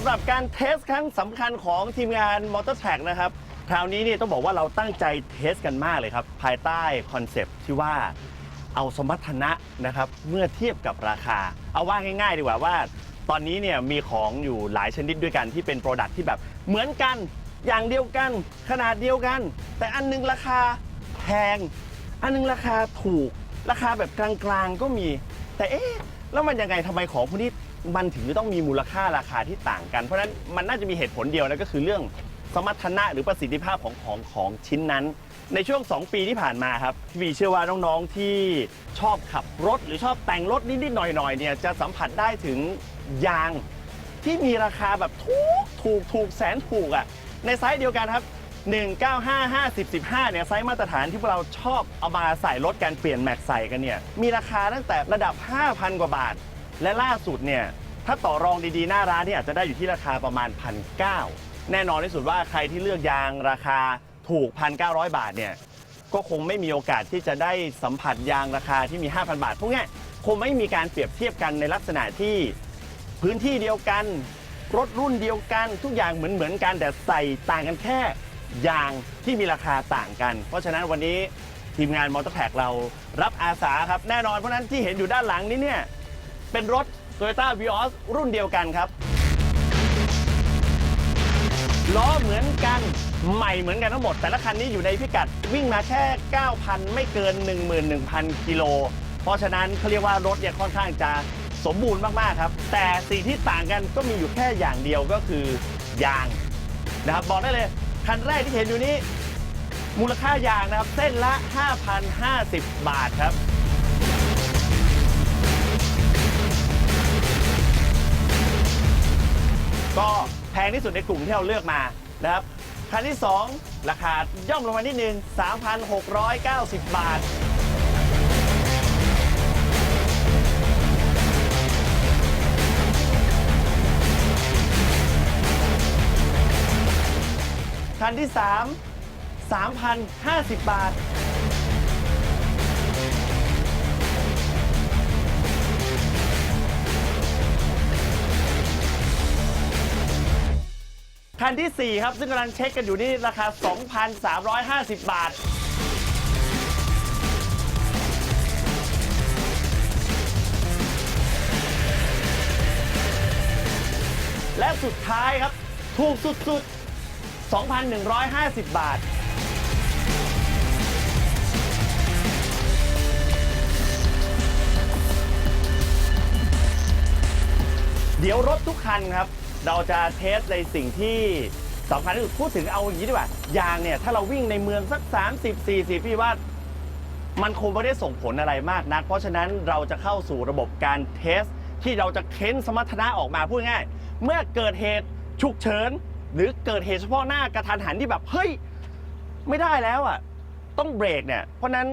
ำหรับการเทสครั้งสำคัญของทีมงานมอเตอร์แท็กนะครับ คราวนี้เนี่ยต้องบอกว่าเราตั้งใจเทสกันมากเลยครับ ภายใต้คอนเซปต์ที่ว่าเอาสมรรถนะนะครับ เมื่อเทียบกับราคา เอาว่าง่ายๆดีกว่าว่า ตอนนี้เนี่ยมีของอยู่หลายชนิดด้วยกันที่เป็นโปรดักที่แบบเหมือนกันอย่างเดียวกันขนาดเดียวกัน แต่อันหนึงราคาแพง อันหนึงราคาถูก ราคาแบบกลางๆก็มี แต่เอ๊ะแล้วมันยังไงทำไมของพวกนี้ มันถึงจะต้องมีมูลค่าราคาที่ต่างกัน เพราะฉะนั้นมันน่าจะมีเหตุผลเดียวนะก็คือเรื่องสมรรถนะหรือประสิทธิภาพของของของชิ้นนั้น ในช่วง 2 ปีที่ผ่านมาครับพี่วีเชื่อว่าน้องๆที่ชอบขับรถ หรือชอบแต่งรถนิดๆหน่อยๆเนี่ยจะสัมผัสได้ถึงยางที่มีราคาแบบถูกถูกถูกแสนถูกอะ่ะในไซส์เดียวกันครับ 195 50 15เนี่ยไซส์มาตรฐานที่พวกเราชอบเอามาใส่รถกันเปลี่ยนแม็กใส่กันเนี่ยมีราคาตั้งแต่ระดับ 5,000 กว่าบาท และล่าสุดเนี่ยถ้าต่อรองดีๆ หน้าร้านเนี่ยอาจจะได้อยู่ที่ราคาประมาณ1,900แน่นอนที่สุดว่าใครที่เลือกยางราคาถูก 1,900 บาทเนี่ยก็คงไม่มีโอกาสที่จะได้สัมผัสยางราคาที่มี 5,000 บาทพวกนี้คงไม่มีการเปรียบเทียบกันในลักษณะที่พื้นที่เดียวกันรถรุ่นเดียวกันทุกอย่างเหมือนเหมือนกันแต่ใส่ต่างกันแค่ยางที่มีราคาต่างกัน เพราะฉะนั้นวันนี้ทีมงานมอเตอร์แท็กเรารับอาสาครับแน่นอนเพราะนั้นที่เห็นอยู่ด้านหลังนี้เนี่ย เป็นรถ Toyota Vios รุ่นเดียวกันครับ ล้อเหมือนกันใหม่เหมือนกันทั้งหมด แต่ละคันนี้อยู่ในพิกัดวิ่งมาแค่ 9,000 ไม่เกิน 11,000 กิโล เพราะฉะนั้นเขาเรียกว่ารถเนี่ยค่อนข้างจะสมบูรณ์มากๆครับ แต่สิ่งที่ต่างกันก็มีอยู่แค่อย่างเดียวก็คือยางนะครับบอกได้เลย คันแรกที่เห็นอยู่นี้ มูลค่ายางนะครับ เส้นละ 5,050 บาทครับ งที่สุดในกลุ่มที่เราเลือกมานะครับคันที่ 2 ราคาย่อมลงมานิดนึง 3,690 บาท คันที่ 3 3,050 บาท คันที่ 4 ครับ ซึ่งกำลังเช็คกันอยู่นี่ราคา 2,350 บาท และสุดท้ายครับ ถูกสุดๆ 2,150 บาทเดี๋ยวรถทุกคันครับ เราจะเทสในสิ่งที่สำคัญที่สุดพูดถึงเอาอย่างนี้ดีกว่ายางเนี่ยถ้าเราวิ่งในเมืองสัก 30 40พี่ว่ามันคงไม่ได้ส่งผลอะไรมากนัก เพราะฉะนั้นเราจะเข้าสู่ระบบการเทส ที่เราจะเค้นสมรรถนะออกมาพูดง่าย เมื่อเกิดเหตุฉุกเฉิน หรือเกิดเหตุเฉพาะหน้ากระทันหันที่แบบเฮ้ยไม่ได้แล้วอะต้องเบรกเนี่ยเพราะนั้น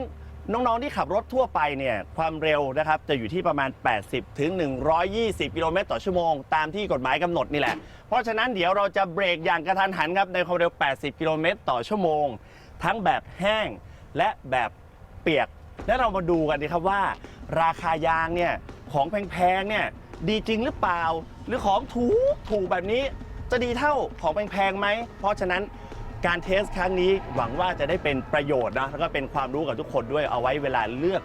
น้องๆที่ขับรถทั่วไปเนี่ยความเร็วนะครับจะอยู่ที่ประมาณ 80 ถึง 120 กิโลเมตรต่อชั่วโมง ตามที่กฎหมายกำหนดนี่แหละ เพราะฉะนั้นเดี๋ยวเราจะเบรกอย่างกระทันหันครับในความเร็ว 80 กิโลเมตรต่อชั่วโมง ทั้งแบบแห้งและแบบเปียก และเรามาดูกันดีครับว่า ราคายางเนี่ยของแพงๆเนี่ยดีจริงหรือเปล่า หรือของถูกถูกแบบนี้จะดีเท่าของแพงๆไหมเพราะฉะนั้น การเทสครั้งนี้หวังว่าจะได้เป็นประโยชน์นะแล้วก็เป็นความรู้กับทุกคนด้วยเอาไว้เวลาเลือก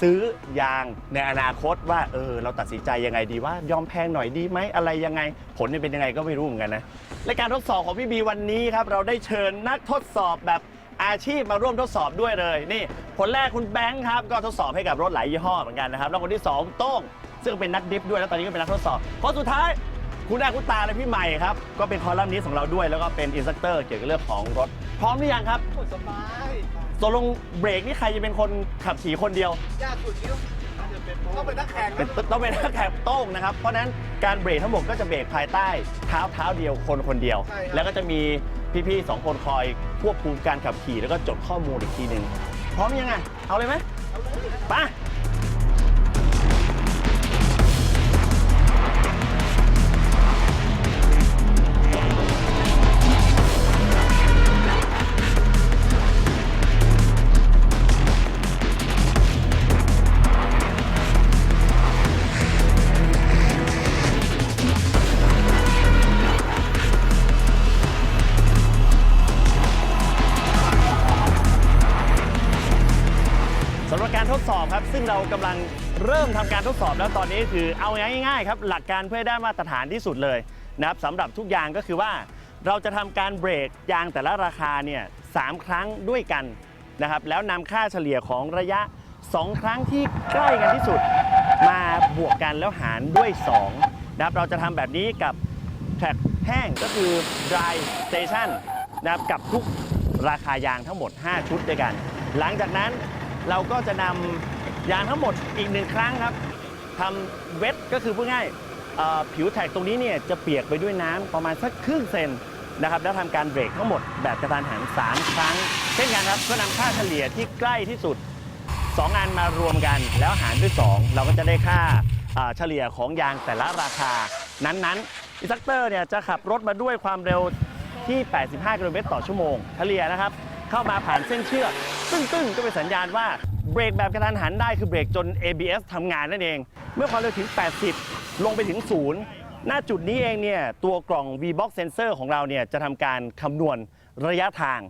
ซื้อยางในอนาคตว่าเออเราตัดสินใจยังไงดีว่ายอมแพงหน่อยดีไหมอะไรยังไง ผลจะเป็นยังไงก็ไม่รู้เหมือนกันนะและการทดสอบของพี่บีวันนี้ครับเราได้เชิญนักทดสอบแบบอาชีพมาร่วมทดสอบด้วยเลย นี่คนแรกคุณแบงค์ครับก็ทดสอบให้กับรถหลายยี่ห้อเหมือนกันนะครับแล้วคนที่สองโต้งซึ่งเป็นนักดิฟด้วยแล้วตอนนี้ก็เป็นนักทดสอบคนสุดท้าย คุณหน้าคุณตาเลยพี่ใหม่ครับ ก็เป็นคอลัมนิสต์ของเราด้วย แล้วก็เป็นอินสตรัคเตอร์เกี่ยวกับเรื่องของรถ พร้อมหรือยังครับโอ้สบายตกลงเบรกนี่ใครจะเป็นคนขับขี่คนเดียวยากสุดที่ต้องอาจจะเป็นต้องเป็นนักแข่งเป็นต้องเป็นนักแข่งโต้งนะครับ เพราะฉะนั้นการเบรกทั้งหมดก็จะเบรกภายใต้เท้าเท้าเดียวคนคนเดียวแล้วก็จะมีพี่ๆสองคนคอยควบคุมการขับขี่แล้วก็จดข้อมูลอีกทีหนึ่งพร้อมยังไงเอาเลยไหมไป เรากำลังเริ่มทำการทดสอบแล้วตอนนี้คือเอาง่ายๆครับหลักการเพื่อให้ได้มาตรฐานที่สุดเลยนะครับสำหรับทุกยางก็คือว่า เราจะทำการเบรกยางแต่ละราคาเนี่ยสามครั้งด้วยกันนะครับแล้วนำค่าเฉลี่ยของระยะ 2 ครั้งที่ใกล้กันที่สุด มาบวกกันแล้วหารด้วย2นะครับเราจะทำแบบนี้กับแทร็กแห้งก็คือ dry station นะครับกับทุกราคายางทั้งหมด 5 ชุดด้วยกัน หลังจากนั้นเราก็จะนำ ยางทั้งหมดอีกหนึ่งครั้งครับทำเวทก็คือพูดง่ายผิวแท็กตรงนี้เนี่ยจะเปียกไปด้วยน้ำประมาณสักครึ่งเซนนะครับแล้วทำการเบรกทั้งหมดแบบกระทันหัน3ครั้ง เช่นกันครับก็นำค่าเฉลี่ยที่ใกล้ที่สุด 2 อันมารวมกันแล้วหารด้วย 2 เราก็จะได้ค่าเฉลี่ยของยางแต่ละราคา นั้นๆอินสตัคเตอร์เนี่ยจะขับรถมาด้วยความเร็วที่ 85 กิโลเมตรต่อชั่วโมงเฉลี่ยนะครับ เข้ามาผ่านเส้นเชือกตึ้งๆ ก็เป็นสัญญาณว่า เบรกแบบกระทันหันได้คือเบรกจน ABS ทำงานนั่นเอง เมื่อความเร็วถึง 80 ลงไปถึง 0 หน้าจุดนี้เองเนี่ยตัวกล่อง V-Box Sensor ของเราเนี่ยจะทำการคำนวณระยะทาง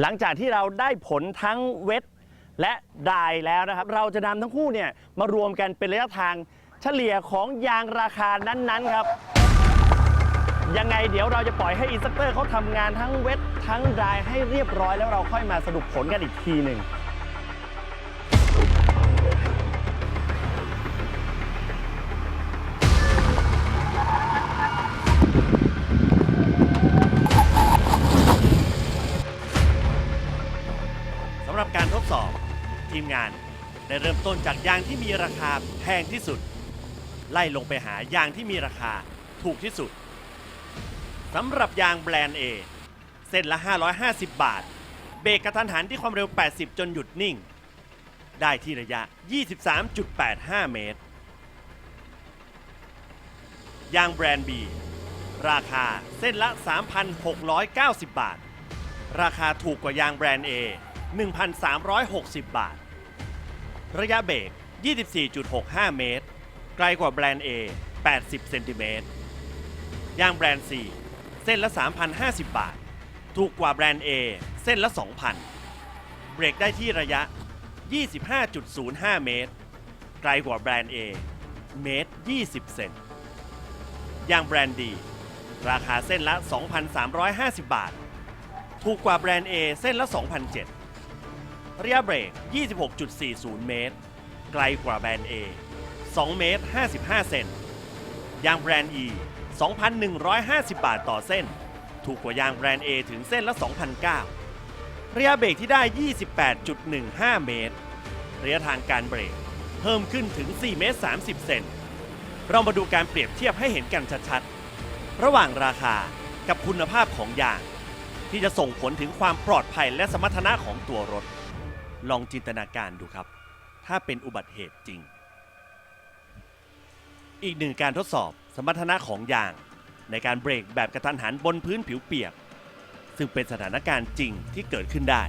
หลังจากที่เราได้ผลทั้งเวทและดายแล้วนะครับ เราจะนำทั้งคู่เนี่ยมารวมกันเป็นระยะทางเฉลี่ยของยางราคานั้นๆครับ ยังไงเดี๋ยวเราจะปล่อยให้อินสตัคเตอร์เขาทำงานทั้งเวททั้งดายให้เรียบร้อยแล้วเราค่อยมาสรุปผลกันอีกทีหนึ่ง ทีมงานได้เริ่มต้นจากยางที่มีราคาแพงที่สุด ไล่ลงไปหายางที่มีราคาถูกที่สุดสำหรับยางแบรนด์ A เส้นละ 550 บาท เบรกกระทันหันที่ความเร็ว 80 จนหยุดนิ่ง ได้ที่ระยะ 23.85 เมตร ยางแบรนด์ B ราคาเส้นละ 3,690 บาท ราคาถูกกว่ายางแบรนด์ A 1,360 บาท ระยะเบรก 24.65 เมตร ไกลกว่าแบรนด์ A 80 เซนติเมตร ยางแบรนด์ C เส้นละ 3,050 บาท ถูกกว่าแบรนด์ A เส้นละ 2,000 เบรกได้ที่ระยะ 25.05 เมตร ไกลกว่าแบรนด์ A เมตร 20 เซนยางแบรนด์ D ราคาเส้นละ 2,350 บาท ถูกกว่าแบรนด์ A เส้นละ 2,007 ระยะเบรก 26.40 เมตร ไกลกว่าแบรนด์ A 2 เมตร 55 เซน ยางแบรนด์ E 2,150 บาทต่อเส้น ถูกกว่ายางแบรนด์ A ถึงเส้นละ 2,009ระยะเบรกที่ได้ 28.15 เมตร ระยะทางการเบรก เพิ่มขึ้นถึง 4 เมตร 30 เซน เรามาดูการเปรียบเทียบให้เห็นกันชัดๆ ระหว่างราคากับคุณภาพของยางที่จะส่งผลถึงความปลอดภัยและสมรรถนะของตัวรถ ลองจินตนาการดูครับ ถ้าเป็นอุบัติเหตุจริง อีกหนึ่งการทดสอบสมรรถนะของยาง ในการเบรกแบบกระทันหันบนพื้นผิวเปียก ซึ่งเป็นสถานการณ์จริงที่เกิดขึ้นได้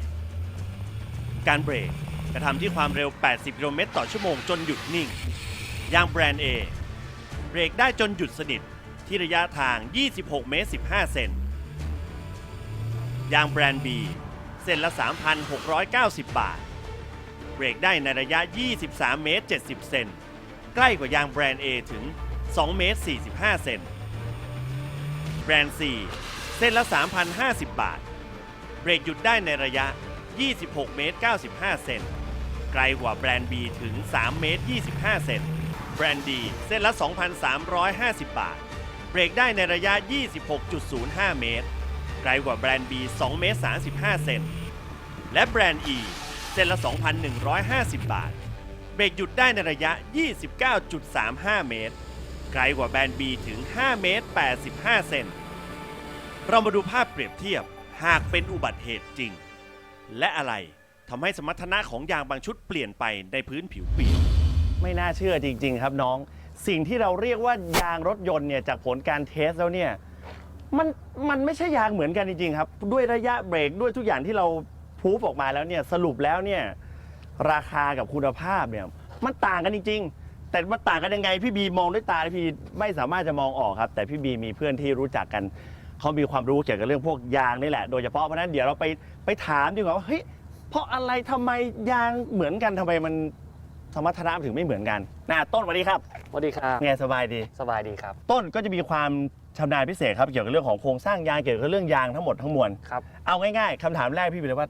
การเบรกกระทำที่ความเร็ว 80 กิโลเมตรต่อชั่วโมงจนหยุดนิ่ง ยางแบรนด์ A เบรกได้จนหยุดสนิทที่ระยะทาง 26 เมตร 15 เซน ยางแบรนด์ B ส้นละ 3,690 บาท เบรกได้ในระยะ 23 เมตร 70 เซน ใกล้กว่ายางแบรนด์ A ถึง 2 เมตร 45 เซน แบรนด์ C เส้นละ 3,050 บาท เบรกหยุดได้ในระยะ 26 เมตร 95 เซน ไกลกว่าแบรนด์ B ถึง 3 เมตร 25 เซน แบรนด์ D เส้นละ 2,350 บาท เบรกได้ในระยะ 26.05 เมตร ไกลกว่าแบรนด์ B 2 เมตร 35 เซน และแบรนด์ E เส้นละ 2,150 บาท เบรกหยุดได้ในระยะ 29.35 เมตร ไกลกว่าแบรนด์ B ถึง 5 เมตร 85 เซน เรามาดูภาพเปรียบเทียบหากเป็นอุบัติเหตุจริง และอะไรทำให้สมรรถนะของยางบางชุดเปลี่ยนไปในพื้นผิวเปียก ไม่น่าเชื่อจริง ๆ ครับน้อง สิ่งที่เราเรียกว่ายางรถยนต์เนี่ยจากผลการเทสแล้วเนี่ยมันมันไม่ใช่ยางเหมือนกันจริง ๆ ครับ ด้วยระยะเบรกด้วยทุกอย่างที่เรา พูฟออกมาแล้วเนี่ยสรุปแล้วเนี่ยราคากับคุณภาพเนี่ยมันต่างกันจริง ๆ แต่มันต่างกันยังไงพี่บีมองด้วยตาพี่ไม่สามารถจะมองออกครับ แต่พี่บีมีเพื่อนที่รู้จักกันเขามีความรู้เกี่ยวกับเรื่องพวกยางนี่แหละ โดยเฉพาะเพราะฉะนั้นเดี๋ยวเราไปไปถามดีกว่าว่าเฮ้ยเพราะอะไรทำไมยางเหมือนกันทำไมมันสมรรถนะถึงไม่เหมือนกันนะต้นสวัสดีครับสวัสดีครับไงสบายดีสบายดีครับ ต้นก็จะมีความชำนาญพิเศษครับเกี่ยวกับเรื่องของโครงสร้างยางเกี่ยวกับเรื่องยางทั้งหมดทั้งมวลครับเอาง่ายๆคำถามแรกพี่ไปเลยว่า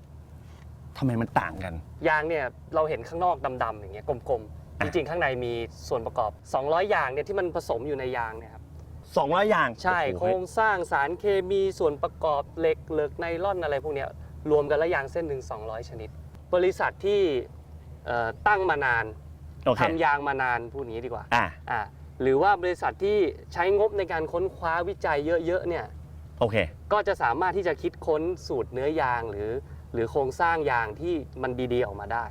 ทำไมมันต่างกัน ยางเนี่ยเราเห็นข้างนอกดำๆอย่างเงี้ยกลมๆจอะริงๆ ข้างในมีส่วนประกอบ 200 อย่างเนี่ยที่มันผสมอยู่ในยางเนี่ยครับสองร้อยอย่างใช่โอ้โคโหรงสร้างสารเคมีส่วนประกอบเหล็กเหลือกไนล่อนอะไรพวกเนี้ยรวมกันแล้วยางเส้นหนึ่ง200 ชนิด บริษัทที่เอ่อตั้งมานานโอเคทำยางมานานพูดอย่างนี้ดีกว่า อะอ่าหรือว่าบริษัทที่ใช้งบในการค้นคว้าวิจัยเยอะๆเนี่ย โอเค ก็จะสามารถที่จะคิดค้นสูตรเนื้อยางหรือ หรือโครงสร้างยางที่มันดีๆออกมาได้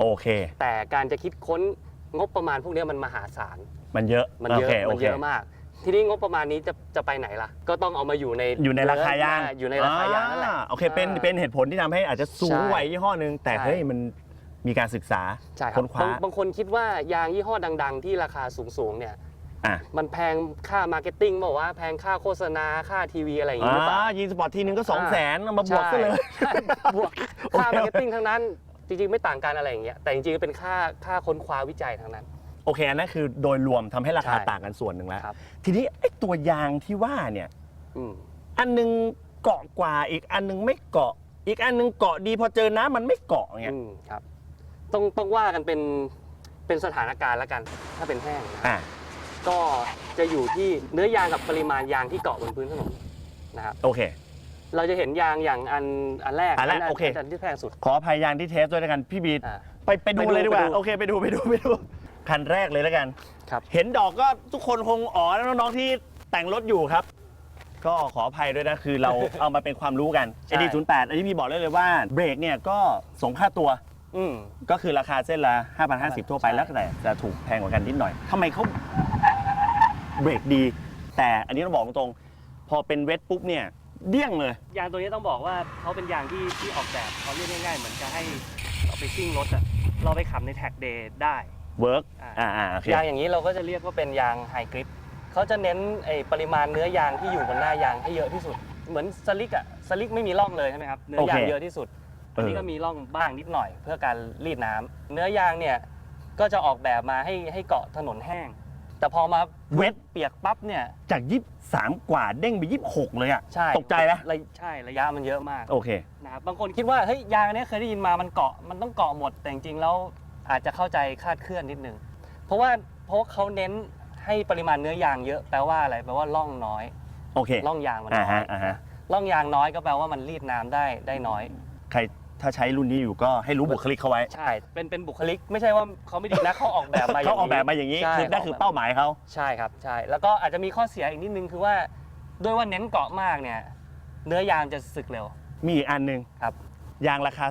โอเค แต่การจะคิดค้นงบประมาณพวกเนี้ยมันมหาศาล มันเยอะมันเยอะ โคโมันเยอะมาก ทีนี้งบประมาณนี้จะจะไปไหนล่ะ ก็ต้องเอามาอยู่ในอยู่ในราคายางอยู่ในราคายางนั่นแหละ อ่โอเค เป็นอ่าเป็นเหตุผลที่ทำให้อาจจะสูงใช่กว่ายี่ห้อหนึ่งแต่ใช่ เฮ้ย มันมีการศึกษาใช่ครัค้บนคว้า บางบางคนคิดว่ายางยี่ห้อดัง ๆ ที่ราคาสูงๆเนี่ย อะมันแพงค่ามาร์เก็ตติ้งบอกว่าแพงค่าโฆษณาค่าทีวีอะไรอย่างอ่นี้หรือเปล่าายีนสปอร์ตทีนึงก็สองแสนเอามาบวกกันเลยใช่บวกโอเคค่ามาร์เก็ตติ้งทั้งนั้น จริงๆ ไม่ต่างกันอะไรอย่างเงี้ยแต่จริงๆเป็นค่าค่าค้นคว้าวิจัยทั้งนั้น โอเคอันนั้นคือโดยรวมทำให้ราคาใช่ต่างกันส่วนหนึ่งแล้วครับทีนี้ไอ้ตัวยางที่ว่าเนี่ยอืมอันหนึงเกาะกว่าอีกอันหนึงไม่เกาะ อีกอันหนึงเกาะดีพอเจอน้ำมันไม่เกาะเงี้ยอืมครับ ต้องต้องว่ากันเป็นเป็นสถานการณ์แล้วกัน ถ้าเป็นแห้งนะอะ ก็จะอยู่ที่เนื้อยางกับปริมาณยางที่เกาะบนพื้นถนนนะครับโอเค เราจะเห็นยางอย่างอันอันแรกอันแรกโอเค อันที่แพงสุด ขออภัยยางที่เทสด้วยแล้วกันพี่บีอ่าไปไปดูไปดูเลยดีกว่าไปดู โอเคไปดูไปดูไปดูคันแรกเลยแล้วกัน ครับ เห็นดอกก็ทุกคนคงอ๋อแล้วน้องๆที่แต่งรถอยู่ครับ ก็ขออภัยด้วยนะ คือเรา เอามาเป็นความรู้กัน ใช่ AD08 อันนี้พี่บอกได้เลยว่าเบรกเนี่ยก็สมค่าตัวอืม ก็คือราคาเส้นละ5,050 ทั่วไปใช่ แล้วแต่จะถูกแพงกว่ากันนิดหน่อยทำไมเขา เบรกดี แต่อันนี้ต้องบอกตรงๆพอเป็นเวทปุ๊บเนี่ยเดี้ยงเลย ยางตัวนี้ต้องบอกว่าเขาเป็นยางที่ที่ออกแบบเขาเรียกง่ายๆ เหมือนจะให้เราไปซิ่งรถอะเราไปขับในแท็กเดย์ได้ เวิร์กอ่า อ่าอ่าโอเคยางอย่างนี้เราก็จะเรียกว่าเป็นยางไฮกริปเขาจะเน้นไอ้ปริมาณเนื้อยางที่อยู่บนหน้ายางให้เยอะที่สุด เหมือนสลิกอะสลิกไม่มีร่องเลยใช่ไหมครับเนื้อยางเยอะที่สุด อันนี้ก็มีร่องบ้างนิดหน่อยเพื่อการรีดน้ำเนื้อยางเนี่ยก็จะออกแบบมาให้ให้เกาะถนนแห้ง แต่พอมาเวทเปียกปั๊บเนี่ย จากยี่สามกว่าเด้งไปยี่หกเลยอะ ใช่ตกใจนะระใช่ระยะมันเยอะมากโอเคนะครับบางคนคิดว่าเฮ้ยยางอันเนี้ยเคยได้ยินมามันเกาะมันต้องเกาะหมดแต่จริงๆแล้วอาจจะเข้าใจคลาดเคลื่อนนิดนึง เพราะว่าเพราะว่าเขาเน้นให้ปริมาณเนื้อยางเยอะแปลว่าอะไรแปลว่าร่องน้อยโอเคร่องยางมันอ่าน้อฮะยอ่าฮะร่องยางน้อยก็แปลว่ามันรีดน้ำได้ได้น้อย ใคร ถ้าใช้รุ่นนี้อยู่ก็ให้รู้บุคลิกเขาไว้ใช่ เป็นเป็นบุคลิก ไม่ใช่ว่าเขาไม่ดีนะเขาออกแบบมาเขาออกแบบมาอย่างนี้ใช่ คือนั่นคือเป้าหมายเขาใช่ครับใช่ แล้วก็อาจจะมีข้อเสียอีกนิดนึงคือว่าด้วยว่าเน้นเกาะมากเนี่ยเนื้อยางจะสึกเร็วมีอีกอันหนึ่งครับ ยางราคา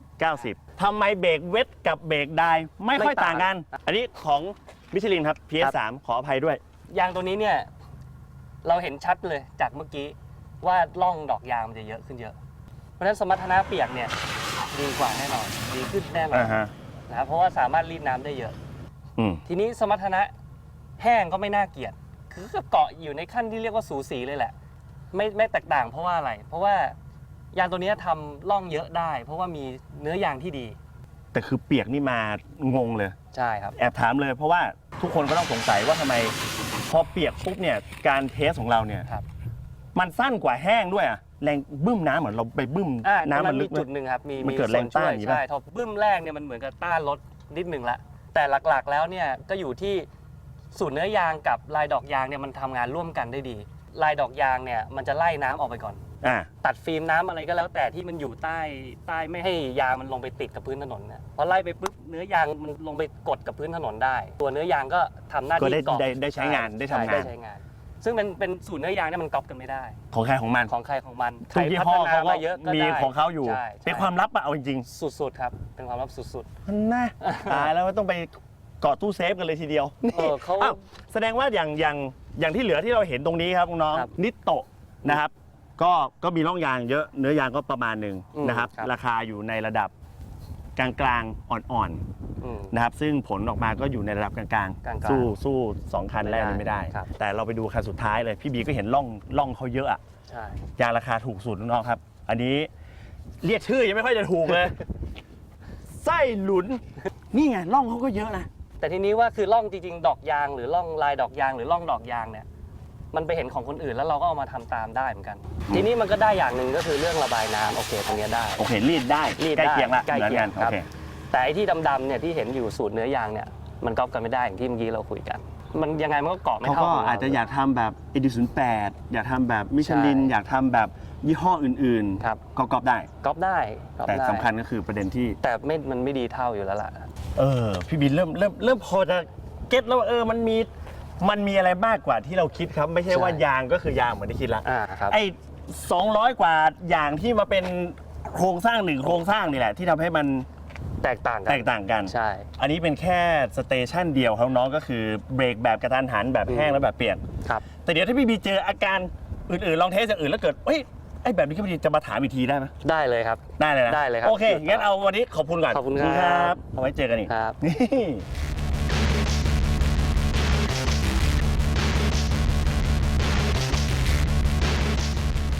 3,690 ทำไมเบรกเวทกับเบรกไดไม่ค่อยไม่ต่าต่างงกัน อันนี้ของมิชลินครับ PS3 ขออภัยด้วย ยางตัวนี้เนี่ยเราเห็นชัดเลยจากเมื่อกี้ว่าร่องดอกยางมันจะเยอะขึ้นเยอะเพ ราะฉะนั้นสมรรถนะเปียกเนี่ยดีกว่าแน่นอนดีขึ้นแน่นอนอ่าฮะนะครับเพราะว่าสามารถรีดน้ำได้เยอะ อืมทีนี้สมรรถนะแห้งก็ไม่น่าเกลียด คือก็เกาะอยู่ในขั้นที่เรียกว่าสูสีเลยแหละ ไม่ไม่แตกต่างเพราะว่าอะไร เพราะว่ายางตัวเนี้ยทำร่องเยอะได้ เพราะว่ามีเนื้อยางที่ดี แต่คือเปียกนี่มางงเลย ใช่ครับ แอบถามเลย เพราะว่าทุกคนก็ต้องสงสัยว่าทำไมพอเปียกปุ๊บเนี่ยการเทสของเราเนี่ยครับ มันสั้นกว่าแห้งด้วยอะ แรงบึ้มน้ำเหมือนเราไปบึ้มอ่าน้ำมันลึมีกไหมจุดหนึ่งครับ มีมันเกิดแรงต้านส่วอย่างนี้ช่วยป่ะ ใช่ทอบึ้มแรกเนี่ยมันเหมือนกับต้านรถนิดหนึ่งละ แต่หลักๆแล้วเนี่ยก็อยู่ที่สูตรเนื้อยางกับลายดอกยางเนี่ยมันทำงานร่วมกันได้ดี ลายดอกยางเนี่ยมันจะไล่น้ำออกไปก่อน อ่า ตัดฟิล์มน้ำอะไรก็แล้วแต่ที่มันอยู่ใต้ใต้ไม่ให้ยางมันลงไปติดกับพื้นถนนนะพอไล่ไปปุ๊บเนื้อยางมันลงไปกดกับพื้นถนนได้ ตัวเนื้อยางก็ทำหน้าก็ที่ได้เกาะได้ได้ใช้งานได้ทำใช่งาน ได้ใช้งาน ซึ่งเป็นเป็นสูตรเนื้อยางเนี่ยมันก๊อปกันไม่ได้ ของใครของมันของใครของมันทุกยี่ห้อใครพัฒเขานาก็มาเยอะก็มีได้ของเขาอยู่ ใช่เป็นความลับอะเอาจริงสุดๆครับเป็นความลับสุดๆมันน่าตายแล้วต้องไปเกาะตู้เซฟกันเลยทีเดียวๆเออเขาอ้าวแสดงว่าอย่างอย่างอย่างที่เหลือที่เราเห็นตรงนี้ครับน้องครับนิโตะนะครับ ก็ก็มีร่องยางเยอะเนื้อยางก็ประมาณหนึ่งอืมนะครับ ครับ ราคาอยู่ในระดับ กลางๆอ่อนอืม ๆนะครับซึ่งผลออกมาก็อยู่ในระดับกลางกลางๆ ๆสู้สู้สองคันแรกไม่นี้ได้ไม่ได้ ครับ แต่เราไปดูคันสุดท้ายเลย พี่บีก็เห็นร่องร่องเขาเยอะอะ ใช่ ยางราคาถูกสุดน้องๆครับ อันนี้เรียกชื่อยังไม่ค่อยจะถูกเลย ไส้หลุน นี่ไงร่องเขาก็เยอะนะ แต่ทีนี้ว่าคือร่องจริงๆ ดอกยาง หรือร่องลายดอกยาง หรือร่องดอกยางเนี่ย มันไปเห็นของคนอื่นแล้วเราก็เอามาทำตามได้เหมือนกัน ทีนี้มันก็ได้อย่างหนึ่งก็คือเรื่องระบายน้ำโอเคตรงเนี้ยได้ โอเครีดได้รีดใกล้ได้เคียงละใกล้เคียงหมือนนครับโอเคแต่ไอ้ที่ดำๆเนี่ยที่เห็นอยู่สูตรเนื้อยางเนี่ยมันก๊อปกันไม่ได้อย่างที่เมื่อกี้เราคุยกัน มันยังไงมันก็เกาะไม่เขาเท่า ก็ขงเรอาจจะอยากทำแบบเอดิสันแปดอยากทำแบบมิชลิน ใช่อยากทำแบบยี่ห้ออื่นครับ ก็กอบได้ ก๊อปได้ก๊อปแต่ได้สำคัญก็คือประเด็นที่ แต่ไม่มันไม่ดีเท่าอยู่แล้วล่ะ เออ พี่บินเริ่มเริ่มเริ่มพอจะเก็ตแล้วว่าเออมันมี มันมีอะไรมากกว่าที่เราคิดครับ ไม่ใช่ใช่ว่ายางก็คือยางเหมือนที่คิดละอ่าครับ ไอ้200กว่าอย่างที่มาเป็นโครงสร้างหนึ่งโครงสร้างนี่แหละ ที่ทำให้มันแตกต่างกัแตกต่างกัน ใช่ อันนี้เป็นแค่สเตชันเดียวของน้องก็คือเบรกแบบกระทันหันแบบแห้งและแบบเปียก ครับ แต่เดี๋ยวถ้าพี่บีเจออาการอื่นๆ ลองเทสอย่างอื่นแล้วเกิดเฮ้ยไอ้แบบนี้พี่บีจะมาถามอีกทีได้ไหมได้เลยครับ ได้เลยนะได้เลยครับโอเค งั้นเอาวันนี้ขอบคุณก่อนขอบคุณครับ เอาไว้เจอกันอีกครับ นี่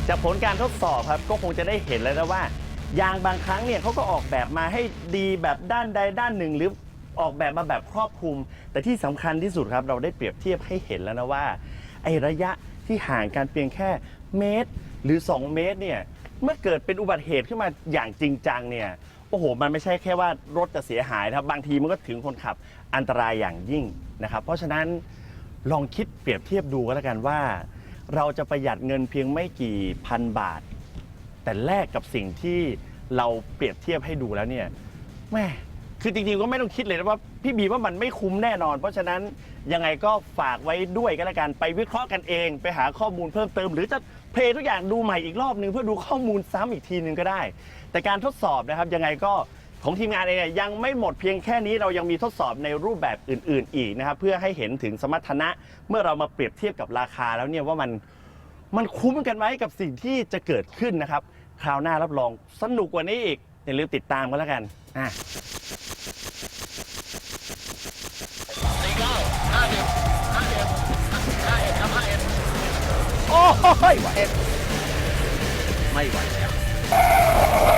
จากผลการทดสอบครับก็คงจะได้เห็นแล้วนะว่า ยางบางครั้งเนี่ยเขาก็ออกแบบมาให้ดีแบบด้านใดด้านหนึ่งหรือออกแบบมาแบบครอบคลุม แต่ที่สำคัญที่สุดครับเราได้เปรียบเทียบให้เห็นแล้วนะว่าไอระยะที่ห่างกันเพียงแค่เมตร หรือ 2 เมตรเนี่ยเมื่อเกิดเป็นอุบัติเหตุขึ้นมาอย่างจริงจังเนี่ยโอ้โห มันไม่ใช่แค่ว่ารถจะเสียหายนะครับ บางทีมันก็ถึงคนขับอันตรายอย่างยิ่งนะครับ เพราะฉะนั้นลองคิดเปรียบเทียบดูก็แล้วกันว่า เราจะประหยัดเงินเพียงไม่กี่พันบาท แต่แลกกับสิ่งที่เราเปรียบเทียบให้ดูแล้วเนี่ยแม่คือจริงๆก็ไม่ต้องคิดเลยนะว่าพี่บีว่ามันไม่คุ้มแน่นอน เพราะฉะนั้นยังไงก็ฝากไว้ด้วยกันละกันไปวิเคราะห์กันเอง ไปหาข้อมูลเพิ่มเติม หรือจะเพลย์ทุกอย่างดูใหม่อีกรอบนึงเพื่อดูข้อมูลซ้ำอีกทีนึงก็ได้ แต่การทดสอบนะครับยังไงก็ ของทีมงานเองยยังไม่หมดเพียงแค่นี้เรายังมีทดสอบในรูปแบบอื่น ๆ อีกนะครับเพื่อให้เห็นถึงสมรรถนะเมื่อเรามาเปรียบเทียบกับราคาแล้วเนี่ยว่ามันมันคุ้มกันไหมกับสิ่งที่จะเกิดขึ้นนะครับ คราวหน้ารับรองสนุกกว่านี้อีกอย่าลืมติดตามกันแล้วกันอะโอ้ยไหวไม่ไหวแล้ว